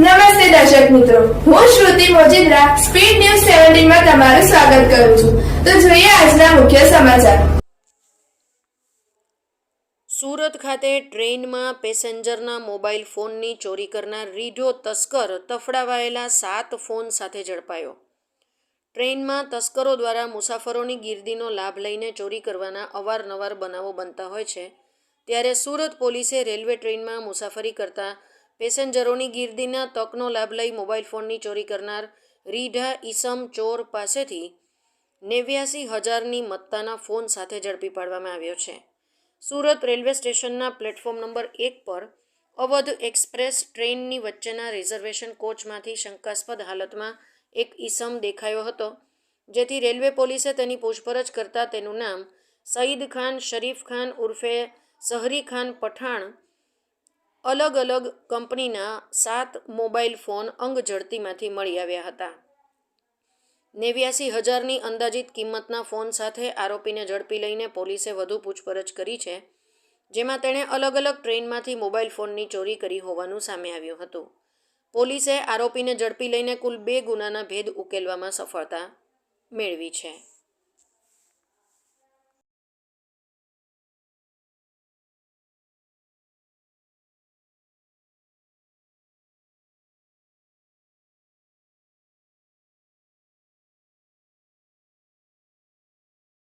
નમસ્તે દર્શક મિત્રો. હું શ્રુતિ મોજીદ્રા, સ્પીડ ન્યૂઝ સેવન્ટીનમાં તમારું સ્વાગત કરું છું. તો જોઈએ આજના મુખ્ય સમાચાર. સુરત ખાતે ટ્રેનમાં પેસેન્જરના મોબાઈલ ફોનની ચોરી કરનાર રીઢો તસ્કર તફડાવાયેલા સાત ફોન સાથે ઝડપાયો. ટ્રેનમાં તસ્કરો દ્વારા મુસાફરોની ગીર્દીનો લાભ લઈને ચોરી કરવાના અવારનવાર બનાવો બનતા હોય છે. ત્યારે સુરત પોલીસે રેલવે ટ્રેનમાં મુસાફરી કરતા પેસેન્જરોની ગીર્દીના તકનો લાભ લઈ મોબાઈલ ફોનની ચોરી કરનાર રીઢા ઈસમ ચોર પાસેથી નેવ્યાસી હજારની મત્તાના ફોન સાથે ઝડપી પાડવામાં આવ્યો છે. સુરત રેલવે સ્ટેશનના પ્લેટફોર્મ નંબર એક પર અવધ એક્સપ્રેસ ટ્રેનની વચ્ચેના રિઝર્વેશન કોચમાંથી શંકાસ્પદ હાલતમાં એક ઈસમ દેખાયો હતો, જેથી રેલવે પોલીસે તેની પૂછપરછ કરતાં તેનું નામ સઈદ ખાન, શરીફ ખાન ઉર્ફે સહરી ખાન પઠાણ અલગ અલગ કંપનીના સાત મોબાઈલ ફોન અંગ ઝડતીમાંથી મળી આવ્યા હતા. નેવ્યાસી હજારની અંદાજિત કિંમતના ફોન સાથે આરોપીને ઝડપી લઈને પોલીસે વધુ પૂછપરછ કરી છે, જેમાં તેણે અલગ અલગ ટ્રેનમાંથી મોબાઈલ ફોનની ચોરી કરી હોવાનું સામે આવ્યું હતું. પોલીસે આરોપીને ઝડપી લઈને કુલ બે ગુનાના ભેદ ઉકેલવામાં સફળતા મેળવી છે.